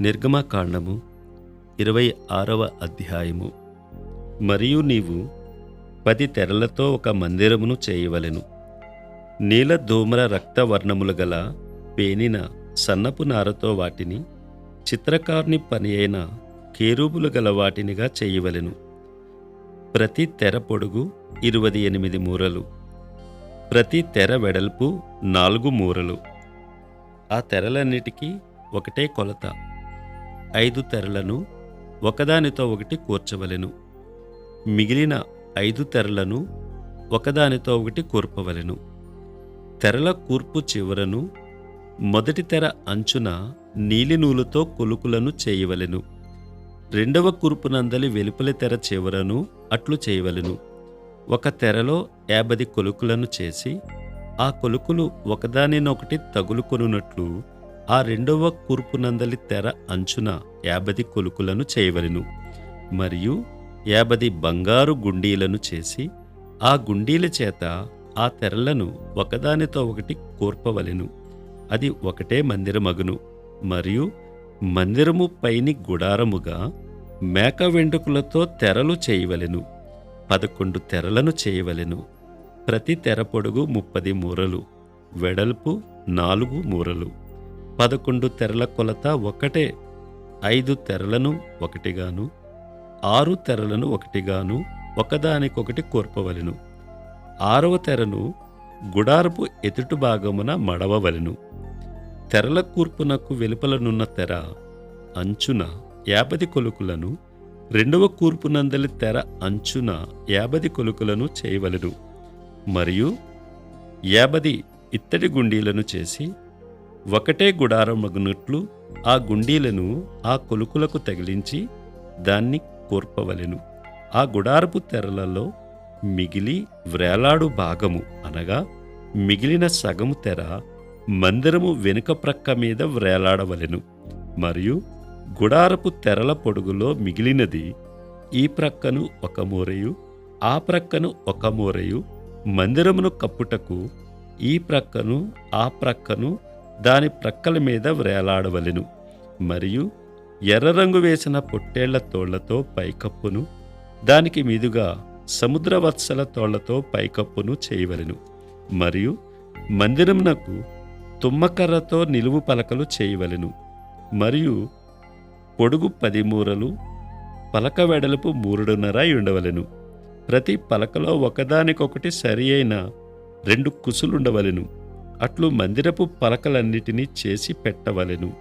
నిర్గమకాండము ఇరవై ఆరవ అధ్యాయము. మరియు నీవు పది తెరలతో ఒక మందిరమును చేయవలెను. నీల ధూమ్ర రక్తవర్ణములు గల పేనిన సన్నపు నారతో వాటిని చిత్రకారుని పని అయిన కేరూబులు గల వాటినిగా చేయవలెను. ప్రతి తెర పొడుగు ఇరవై ఎనిమిది మూరలు. ప్రతి తెర వెడల్పు నాలుగు మూరలు. ఆ తెరలన్నిటికీ ఒకటే కొలత. ఐదు తెరలను ఒకదానితో ఒకటి కూర్చవలెను. మిగిలిన ఐదు తెరలను ఒకదానితో ఒకటి కూర్పవలెను. తెరల కూర్పు చివరను మొదటి తెర అంచున నీలినూలుతో కొలుకులను చేయవలెను. రెండవ కూర్పునందలి వెలుపలి తెర చివరను అట్లు చేయవలెను. ఒక తెరలో యాభై కొలుకులను చేసి ఆ కొలుకులు ఒకదానినొకటి తగులుకొనున్నట్లు ఆ రెండవ కూర్పునందలి తెర అంచున యాభై కొలుకులను చేయవలెను. మరియు యాభై బంగారు గుండీలను చేసి ఆ గుండీల చేత ఆ తెరలను ఒకదానితో ఒకటి కూర్పవలెను. అది ఒకటే మందిరమగును. మరియు మందిరము పైని గుడారముగా మేక వెంట్రుకలతో తెరలు చేయవలెను. పదకొండు తెరలను చేయవలెను. ప్రతి తెర పొడుగు ముప్పది మూరలు. వెడల్పు నాలుగు మూరలు. పదకొండు తెరల కొలత ఒకటే ఐదు తెరలను ఒకటిగాను ఆరు తెరలను ఒకటిగాను ఒకదానికొకటి కూర్పవలెను. ఆరవ తెరను గుడారపు ఎదుటి భాగమున మడవవలెను. తెరల కూర్పునకు వెలుపలనున్న తెర అంచున యాభది కొలుకులను రెండవ కూర్పునందలి తెర అంచున యాభది కొలుకులను చేయవలెను. మరియు యాభది ఇత్తడి గుండీలను చేసి ఒకటే గుడారమగునట్లు ఆ గుండీలను ఆ కొలుకులకు తగిలించి దాన్ని కూర్పవలెను. ఆ గుడారపు తెరలలో మిగిలి వ్రేలాడు భాగము అనగా మిగిలిన సగము తెర మందిరము వెనుక ప్రక్క మీద వ్రేలాడవలెను. మరియు గుడారపు తెరల పొడుగులో మిగిలినది ఈ ప్రక్కను ఒక మూరయు ఆ ప్రక్కను ఒక మూరయు మందిరమును కప్పుటకు ఈ ప్రక్కను ఆ ప్రక్కను దాని ప్రక్కల మీద వ్రేలాడవలెను. మరియు ఎర్ర రంగు వేసిన పొట్టేళ్ళ తోళ్ళతో పైకప్పును దానికి మీదుగా సముద్రవత్సల తోళ్ళతో పైకప్పును చేయవలెను. మరియు మందిరమునకు తుమ్మకర్రతో నిలువు పలకలు చేయవలెను. మరియు పొడుగు పది మూరలు పలక వెడల్పు మూరుడున్నర ఉండవలెను. ప్రతి పలకలో ఒకదానికొకటి సరి అయిన రెండు కుసులుండవలెను. అట్లు మందిరపు పలకలన్నిటినీ చేసి పెట్టవలెను.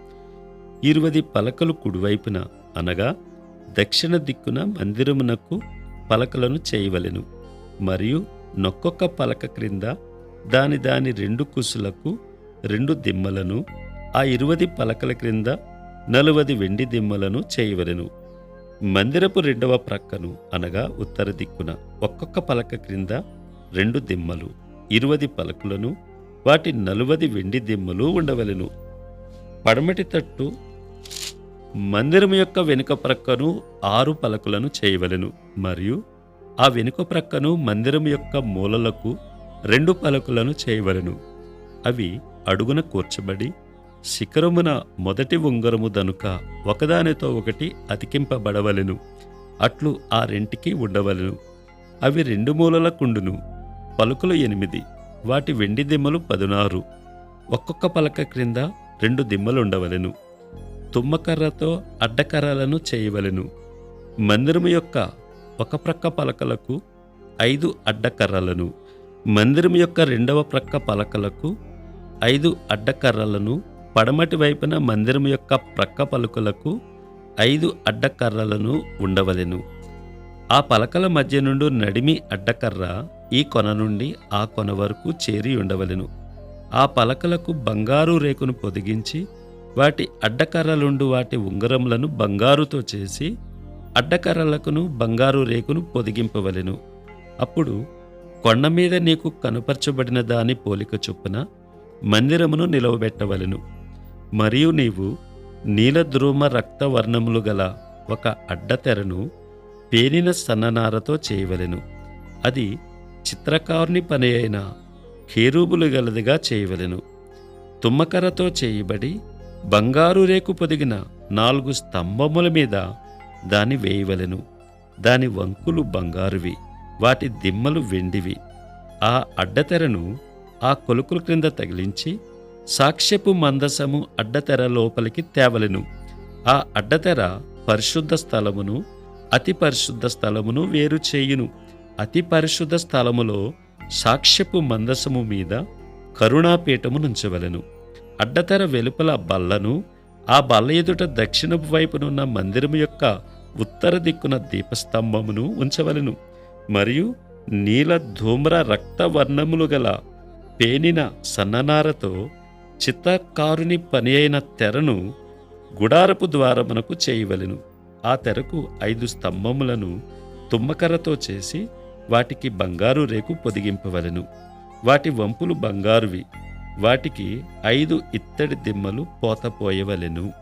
ఇరువది పలకలు కుడివైపున అనగా దక్షిణ దిక్కున మందిరమునకు పలకలను చేయవలెను. మరియు నొక్కొక్క పలక క్రింద దాని దాని రెండు కుసులకు రెండు దిమ్మలను ఆ ఇరువది పలకల క్రింద నలువది వెండి దిమ్మలను చేయవలెను. మందిరపు రెండవ ప్రక్కను అనగా ఉత్తర దిక్కున ఒక్కొక్క పలక క్రింద రెండు దిమ్మలు ఇరువది పలకలను వాటి నలువది వెండి దిమ్మలు ఉండవలెను. పడమటి తట్టు మందిరం యొక్క వెనుక ప్రక్కను ఆరు పలకలను చేయవలెను. మరియు ఆ వెనుక ప్రక్కను మందిరం యొక్క మూలలకు రెండు పలకలను చేయవలెను. అవి అడుగున కూర్చబడి శిఖరమున మొదటి ఉంగరము దనుక ఒకదానితో ఒకటి అతికింపబడవలెను. అట్లు ఆ రెంటికి ఉండవలెను. అవి రెండు మూలల కుండును. పలుకులు ఎనిమిది. వాటి వెండి దిమ్మలు పదునారు. ఒక్కొక్క పలక క్రింద రెండు దిమ్మలు ఉండవలెను తుమ్మకర్రతో అడ్డకర్రలను చేయవలెను. మందిరము యొక్క ఒక ప్రక్క పలకలకు ఐదు అడ్డకర్రలను. మందిరం యొక్క రెండవ ప్రక్క పలకలకు ఐదు అడ్డకర్రలను. పడమటి వైపున మందిరం యొక్క ప్రక్క పలుకలకు ఐదు అడ్డకర్రలను ఉండవలెను. ఆ పలకల మధ్య నుండి నడిమి అడ్డకర్ర ఈ కొన నుండి ఆ కొన వరకు చేరి ఉండవలెను. ఆ పలకలకు బంగారు రేకును పొదిగించి వాటి అడ్డకర్రలుండు వాటి ఉంగరములను బంగారుతో చేసి అడ్డకర్రలకును బంగారు రేకును పొదిగింపవలెను. అప్పుడు కొండ మీద నీకు కనుపరచబడిన దాని పోలిక చొప్పున మందిరమును నిలవబెట్టవలెను. మరియు నీవు నీలద్రుమ రక్తవర్ణములు గల ఒక అడ్డతెరను పేనిన సన్ననారతో చేయవలెను. అది చిత్రకారుని పని అయిన కేరూబులు గలదిగా చేయవలెను. తుమ్మకర్రతో చేయబడి బంగారు రేకు పొదిగిన నాలుగు స్తంభముల మీద దాని వేయవలెను. దాని వంకులు బంగారువి వాటి దిమ్మలు వెండివి. ఆ అడ్డతెరను ఆ కొలుకుల క్రింద తగిలించి సాక్ష్యపు మందసము అడ్డతెర లోపలికి తేవలెను. ఆ అడ్డతెర పరిశుద్ధ స్థలమును అతి పరిశుద్ధ స్థలమును వేరు చేయును. అతి పరిశుద్ధ స్థలములో సాక్ష్యపు మందసము మీద కరుణాపీఠము నుంచవలెను. అడ్డతెర వెలుపల బల్లను ఆ బల్ల ఎదుట దక్షిణపు వైపునున్న మందిరము యొక్క ఉత్తర దిక్కున దీపస్తంభమును ఉంచవలెను. మరియు నీల ధూమ్ర రక్త వర్ణములు గల పేనిన సన్ననారతో చిత్తకారుని పని అయిన తెరను గుడారపు ద్వారమునకు చేయవలెను. ఆ తెరకు ఐదు స్తంభములను తుమ్మకర్రతో చేసి వాటికి బంగారు రేకు పొదిగింపవలెను. వాటి వంపులు బంగారువి. వాటికి ఐదు ఇత్తడి దిమ్మలు పోతపోయవలెను.